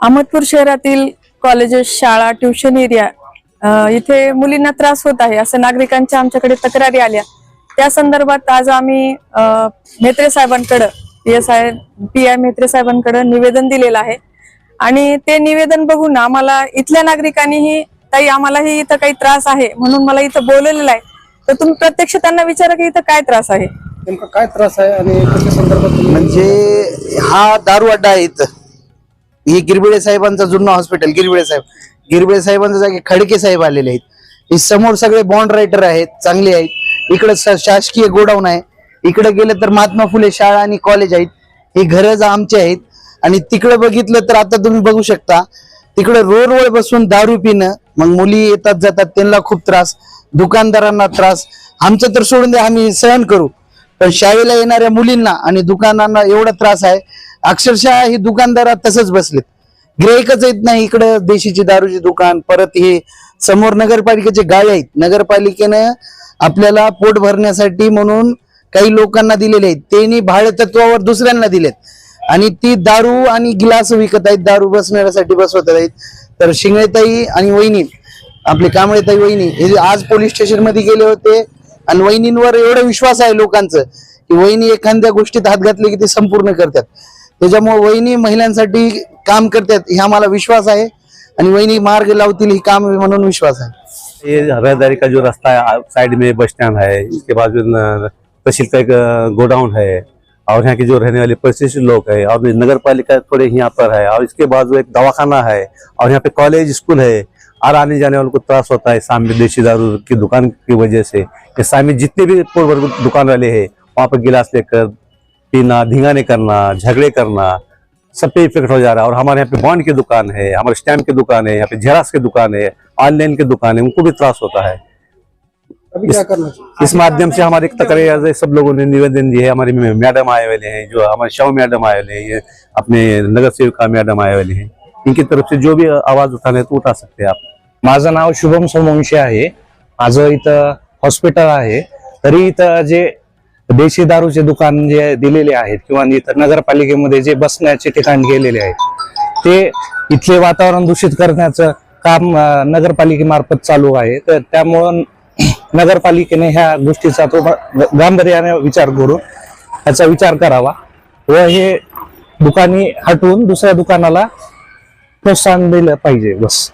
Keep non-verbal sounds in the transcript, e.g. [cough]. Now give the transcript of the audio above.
अहमदपूर शहरातील कॉलेजेस शाळा tuition area इथे मुलींना त्रास होत आहे असं नागरिकांच्या आमच्याकडे तक्रारी आल्या. त्या संदर्भात आज आम्ही अ, Mhetre साहेबांकडं P S I P I Mhetre साहेबांकडे निवेदन दिलेलं आहे. आणि ते निवेदन बघून आम्हाला इथल्या नागरिकांनीही ताई आम्हालाही इथं काही त्रास आहे म्हणून मला इथं बोललेलं आहे. तर तुम्ही प्रत्यक्ष त्यांना विचारा की इथं काय त्रास आहे. नेमका काय त्रास आहे आणि कशा संदर्भात तुम्ही- म्हणजे हा दारू अड्डा आहे इथं. हे गिरबिडे साहेबांचा जुन्ना हॉस्पिटल गिरबिडे साहेब. गिरबिडे साहेबांच्या जागी खडके साहेब आलेले आहेत. हे समोर सगळे बॉन्ड रायटर आहेत चांगले आहेत. इकडे शासकीय गोडाऊन आहे. इकडे गेलं तर महात्मा फुले शाळा आणि कॉलेज आहेत. ही घरं आमची आहेत. आणि तिकडे बघितलं तर आता तुम्ही बघू शकता तिकडे रोडवर बसून दारू पिणं मग मुली येतात जातात त्यांना खूप त्रास दुकानदारांना त्रास. आमचं तर सोडून द्या आम्ही सहन करू. पण शाळेला येणाऱ्या मुलींना आणि दुकानांना एवढा त्रास आहे. अक्षरशः ही दुकानदारा तसंच बसलेत. गिराईकच येत नाही इकडं देशीची दारूची दुकान परत हे समोर नगरपालिकेचे गाळे आहेत. नगरपालिकेनं आपल्याला पोट भरण्यासाठी म्हणून काही लोकांना दिलेले आहेत. त्यांनी भाडेतत्वावर दुसऱ्यांना दिलेत. आणि ती दारू आणि गिलास विकत आहेत. दारू बसण्यासाठी बसवत आहेत. तर शिंगळेताई आणि वहिनी आपले कांबळेताई वहिनी हे आज पोलीस स्टेशनमध्ये गेले होते आणि वहिनींवर एवढा विश्वास आहे लोकांचं की वहिनी एखाद्या गोष्टीत हात घातले की ते संपूर्ण करतात. त्याच्यामुळे वहिनी महिलांसाठी काम करतात हे आम्हाला विश्वास आहे. आणि वहिनी मार्ग लावतील ही काम म्हणून विश्वास आहे. ये हरदारी का जो रास्ता है साइड में बस स्टैंड है इसके बाजू न- तहसील का एक गोडाउन है और यहाँ के जो रहने वाले परिशिष्ट लोग है और नगर पालिका थोड़े यहाँ पर है और इसके बाजू एक दवाखाना है और यहाँ पे कॉलेज स्कूल है. और आने जाने वालों को त्रास होता है सामने देशी दारू की दुकान की वजह से। ये सामने जितने भी पूर्व दुकान वाले हैं वहाँ पर गिलास लेकर पीना धिंगाने करना झगड़े करना सब पे इफ़ेक्ट हो जा रहा है। और हमारे यहाँ पे बॉन्ड की दुकान है हमारे स्टैम्प की दुकान है यहाँ पे जेराक्स की दुकान है ऑनलाइन की दुकान है उनको भी त्रास होता है। अभी क्या करना चाहिए? इस माध्यम से हमारे तकरीर सब लोगों ने निवेदन दिए है हमारे मैडम आए वाले हैं जो हमारे शाह मैडम आए वाले हैं अपने नगर सेविका मैडम आए वाले हैं। इनकी तरफ़ से जो भी आवाज़ उठाना है तो उठा सकते हैं आप। माझं नाव शुभम सोमवंशी आहे. माझं इथं हॉस्पिटल आहे. तरी इथं जे देशी दारूचे दुकान जे दिलेले आहेत किंवा इथं नगरपालिकेमध्ये जे बसण्याचे ठिकाण गेलेले आहेत ते इथले वातावरण दूषित करण्याचं काम नगरपालिकेमार्फत चालू आहे. तर त्यामुळं [clears throat] नगरपालिकेने ह्या गोष्टीचा तो गांभीर्याने विचार करून ह्याचा विचार करावा व हे दुकानी हटवून दुसऱ्या दुकानाला प्रोत्साहन दिलं पाहिजे बस.